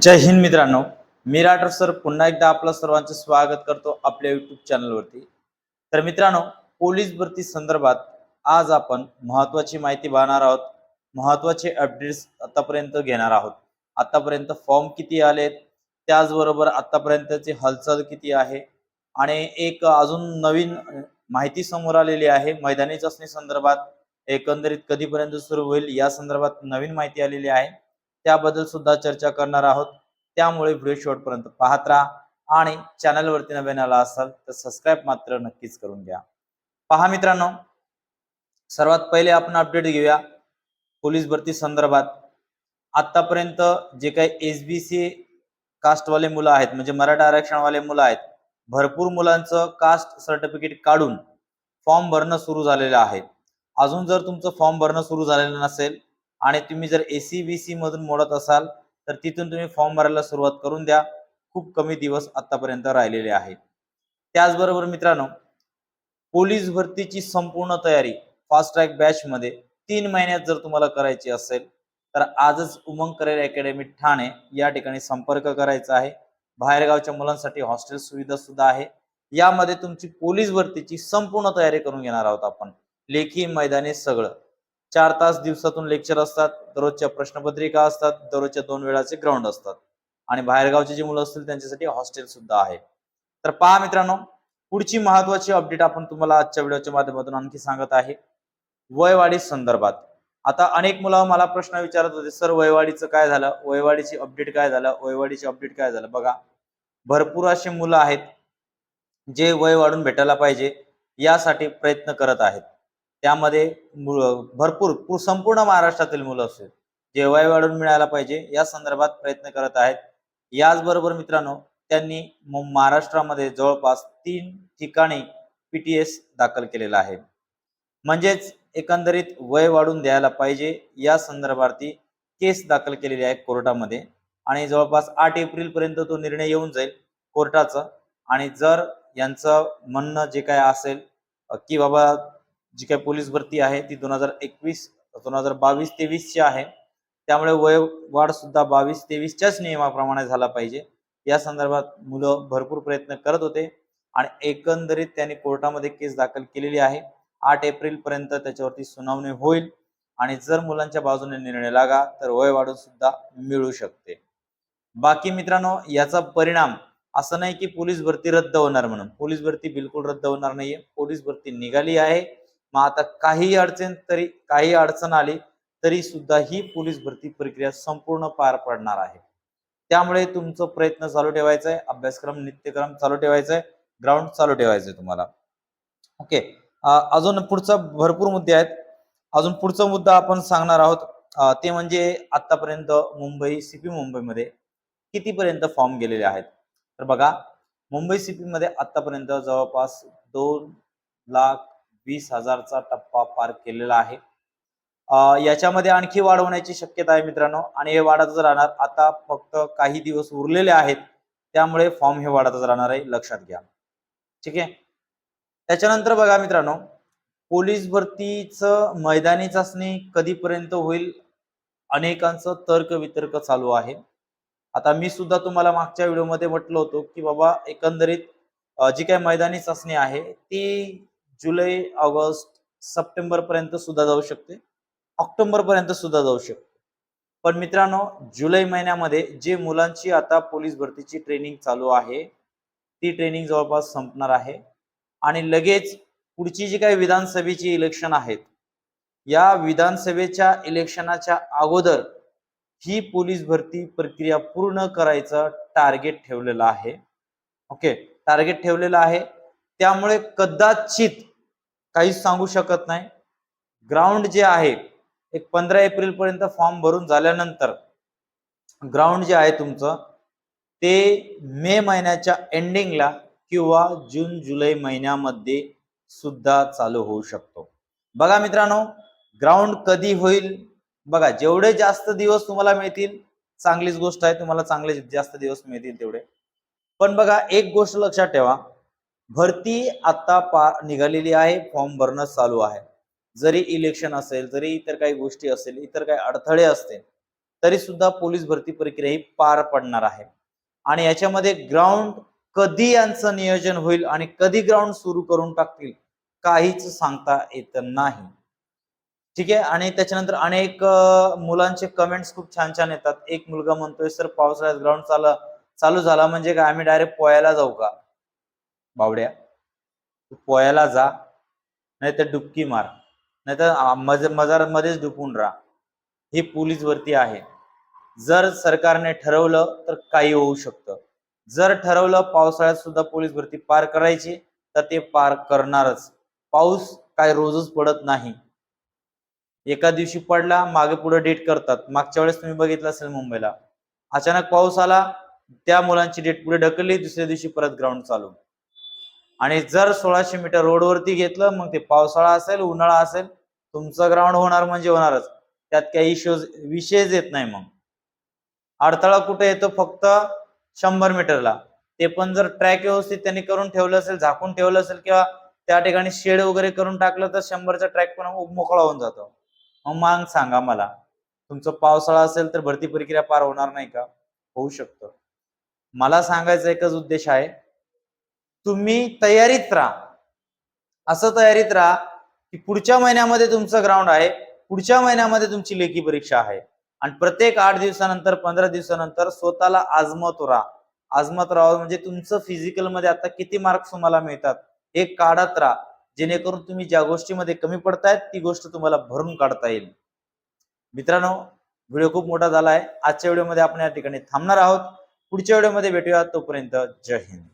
जय हिंद मित्रांनो. मी राठोड सर पुन्हा एकदा आपलं सर्वांचं स्वागत करतो आपल्या युट्यूब चॅनलवरती. तर मित्रांनो पोलीस भरती संदर्भात आज आपण महत्वाची माहिती पाहणार आहोत. महत्त्वाचे अपडेट्स आतापर्यंत घेणार आहोत. आतापर्यंत फॉर्म किती आलेत? त्याचबरोबर आतापर्यंतची हालचाल किती आहे? आणि एक अजून नवीन माहिती समोर आलेली आहे मैदानी चाचणी संदर्भात. एकंदरीत कधीपर्यंत सुरू होईल या संदर्भात नवीन माहिती आलेली आहे. त्याबद्दल सुद्धा चर्चा करणार आहोत. त्यामुळे व्हिडिओ शेवटपर्यंत पाहत राहा. आणि चॅनलवरती नवीन आला असाल तर सबस्क्राईब मात्र नक्कीच करून घ्या. पहा मित्रांनो सर्वात पहिले आपण अपडेट घेऊया. पोलीस भरती संदर्भात. आतापर्यंत जे काही एस बी सी कास्टवाले मुलं आहेत म्हणजे मराठा आरक्षणवाले मुलं आहेत भरपूर मुलांचं कास्ट सर्टिफिकेट काढून फॉर्म भरणं सुरू झालेलं आहे. अजून जर तुमचं फॉर्म भरणं सुरू झालेलं नसेल आणि तुम्ही जर एसी बी सी मधून मोडत असाल तर तिथून तुम्ही फॉर्म भरायला सुरुवात करून द्या. खूप कमी दिवस आतापर्यंत राहिलेले आहेत. त्याचबरोबर मित्रांनो पोलीस भरतीची संपूर्ण तयारी फास्ट ट्रॅक बॅच मध्ये तीन महिन्यात जर तुम्हाला करायची असेल तर आजच उमंग करेल अकॅडमी ठाणे या ठिकाणी संपर्क करायचा आहे. बाहेरगावच्या मुलांसाठी हॉस्टेल सुविधा सुद्धा आहे. यामध्ये तुमची पोलीस भरतीची संपूर्ण तयारी करून घेणार आहोत आपण. लेखी मैदानी सगळं. चार तास दिवसातून लेक्चर असतात दररोजच्या प्रश्नपत्रिका असतात दररोजच्या दोन वेळाचे ग्राउंड असतात. आणि बाहेरगावचे जे मुलं असतील त्यांच्यासाठी हॉस्टेल सुद्धा आहे. तर पहा मित्रांनो पुढची महत्वाची अपडेट आपण तुम्हाला आजच्या व्हिडिओच्या माध्यमातून आणखी सांगत आहे. वयवाढी संदर्भात. आता अनेक मुलं मला प्रश्न विचारत होते सर वयवाढीचं काय झालं? वयवाढीची अपडेट काय झालं? वयवाढीची अपडेट काय झालं? बघा भरपूर असे मुलं आहेत जे वय वाढून भेटायला पाहिजे यासाठी प्रयत्न करत आहेत. त्यामध्ये भरपूर संपूर्ण महाराष्ट्रातील मुलं असेल जे वय वाढून मिळायला पाहिजे या संदर्भात प्रयत्न करत आहेत. याचबरोबर मित्रांनो त्यांनी महाराष्ट्रामध्ये जवळपास तीन ठिकाणी पीटीएस दाखल केलेला आहे. म्हणजेच एकंदरीत वय वाढून द्यायला पाहिजे या संदर्भात केस दाखल केलेली आहे कोर्टामध्ये. आणि जवळपास आठ एप्रिल पर्यंत तो निर्णय येऊन जाईल कोर्टाचा. आणि जर यांचं म्हणणं जे काय असेल की बाबा जी काही पोलीस भरती आहे ती दोन हजार एकवीस दोन हजार बावीस तेवीसची आहे. त्यामुळे वयवाढ सुद्धा बावीस तेवीसच्याच नियमाप्रमाणे झाला पाहिजे. या संदर्भात मुलं भरपूर प्रयत्न करत होते आणि एकंदरीत त्यांनी कोर्टामध्ये केस दाखल केलेली आहे. आठ एप्रिल पर्यंत त्याच्यावरती सुनावणी होईल आणि जर मुलांच्या बाजूने निर्णय लागा तर वय वाढून सुद्धा मिळू शकते. बाकी मित्रांनो याचा परिणाम असं नाही की पोलीस भरती रद्द होणार म्हणून. पोलीस भरती बिलकुल रद्द होणार नाहीये. पोलीस भरती निघाली आहे. मग आता काही अडचण तरी काही अडचण आली तरी सुद्धा ही पोलीस भरती प्रक्रिया संपूर्ण पार पडणार आहे. त्यामुळे तुमचं प्रयत्न चालू ठेवायचा आहे अभ्यासक्रम नित्यक्रम चालू ठेवायचा आहे ग्राउंड चालू ठेवायचं आहे तुम्हाला. ओके. अजून पुढचा भरपूर मुद्दे आहेत. अजून पुढचा मुद्दा आपण सांगणार आहोत. ते म्हणजे आतापर्यंत मुंबई सीपी मुंबईमध्ये कितीपर्यंत फॉर्म गेलेले आहेत? तर बघा मुंबई सीपी मध्ये आतापर्यंत जवळपास दोन लाख वीस हजारचा टप्पा पार केलेला आहे. याच्यामध्ये आणखी वाढ होण्याची शक्यता आहे मित्रांनो. आणि हे वाढतच राहणार. आता फक्त काही दिवस उरलेले आहेत. त्यामुळे फॉर्म हे वाढतच राहणार आहे. लक्षात घ्या. ठीक आहे? त्याच्यानंतर बघा मित्रांनो. पोलीस भरतीचं मैदानी चाचणी कधीपर्यंत होईल? अनेकांचं तर्क वितर्क चालू आहे. आता मी सुद्धा तुम्हाला मागच्या व्हिडिओमध्ये म्हटलं होतो की बाबा एकंदरीत जी काही मैदानी चाचणी आहे ती जुलै ऑगस्ट सप्टेंबर पर्यंत सुद्धा जाऊ शकते. ऑक्टोबर पर्यंत सुद्धा जाऊ शकते. पण मित्रांनो जुलै महिन्यामध्ये जे मुलांची आता पोलीस भरतीची ट्रेनिंग चालू आहे ती ट्रेनिंग जवळपास संपणार आहे. आणि लगेच पुढची जी काही विधानसभेची इलेक्शन आहेत या विधानसभेच्या इलेक्शनाच्या अगोदर ही पोलीस भरती प्रक्रिया पूर्ण करायचं टार्गेट ठेवलेलं आहे. ओके टार्गेट ठेवलेलं आहे. त्यामुळे कदाचित काहीच सांगू शकत नाही. ग्राउंड जे आहे एक पंधरा एप्रिल पर्यंत फॉर्म भरून झाल्यानंतर ग्राउंड जे आहे तुमचं ते मे महिन्याच्या एंडिंगला किंवा जून जुलै महिन्यामध्ये सुद्धा चालू होऊ शकतो. बघा मित्रांनो ग्राउंड कधी होईल? बघा जेवढे जास्त दिवस तुम्हाला मिळतील चांगलीच गोष्ट आहे तुम्हाला चांगले जास्त दिवस मिळतील तेवढे. पण बघा एक गोष्ट लक्षात ठेवा भरती आता पा निघालेली आहे फॉर्म भरणं चालू आहे. जरी इलेक्शन असेल जरी इतर काही गोष्टी असेल इतर काही अडथळे असतील तरी सुद्धा पोलीस भरती प्रक्रिया ही पार पडणार आहे. आणि याच्यामध्ये ग्राउंड कधी यांचं नियोजन होईल आणि कधी ग्राउंड सुरू करून टाकतील काहीच सांगता येत नाही. ठीक आहे? आणि त्याच्यानंतर अनेक मुलांचे कमेंट्स खूप छान छान येतात. एक मुलगा म्हणतोय सर पावसाळ्यात ग्राउंड चालू चालू झाला म्हणजे काय? आम्ही डायरेक्ट पोहायला जाऊ का? बावड्या. तू जा नाही तर डुबकी मार. नाही तर मज मजारमध्येच डुबून राहा. ही पोलीस भरती आहे. जर सरकारने ठरवलं तर काही होऊ शकतं. जर ठरवलं पावसाळ्यात सुद्धा पोलीस भरती पार करायची तर ते पार करणारच. पाऊस काय रोजच पडत नाही. एका दिवशी पडला मागे पुढे डेट करतात. मागच्या वेळेस तुम्ही बघितलं असेल मुंबईला. अचानक पाऊस आला त्या मुलांची डेट पुढे ढकलली दुसऱ्या दिवशी परत ग्राउंड चालू. आणि जर सोळाशे मीटर रोडवरती घेतलं मग ते पावसाळा असेल उन्हाळा असेल तुमचं ग्राउंड होणार म्हणजे होणारच. त्यात काही इश्यूज विषयच येत नाही मग. अडथळा कुठे येतो? फक्त शंभर मीटरला. ते पण जर ट्रॅक व्यवस्थित त्यांनी करून ठेवलं असेल झाकून ठेवलं असेल किंवा त्या ठिकाणी शेड वगैरे करून टाकलं तर शंभरचा ट्रॅक पण मोकळा होऊन जातो. मग मांग सांगा मला. तुमचं पावसाळा असेल तर भरती प्रक्रिया पार होणार नाही का? होऊ शकतं. मला सांगायचा एकच उद्देश आहे तुम्ही तयारीत राहा. असं तयारीत राहा की पुढच्या महिन्यामध्ये तुमचं ग्राउंड आहे पुढच्या महिन्यामध्ये तुमची लेखी परीक्षा आहे. आणि प्रत्येक आठ दिवसानंतर पंधरा दिवसानंतर स्वतःला आजमत राहा. आजमत राहा म्हणजे तुमचं फिजिकलमध्ये आता किती मार्क्स तुम्हाला मिळतात हे काढत राहा. जेणेकरून तुम्ही ज्या गोष्टीमध्ये कमी पडतायत ती गोष्ट तुम्हाला भरून काढता येईल. मित्रांनो व्हिडिओ खूप मोठा झाला आहे. आजच्या व्हिडिओमध्ये आपण या ठिकाणी थांबणार आहोत. पुढच्या व्हिडिओमध्ये भेटूया तोपर्यंत जय हिंद.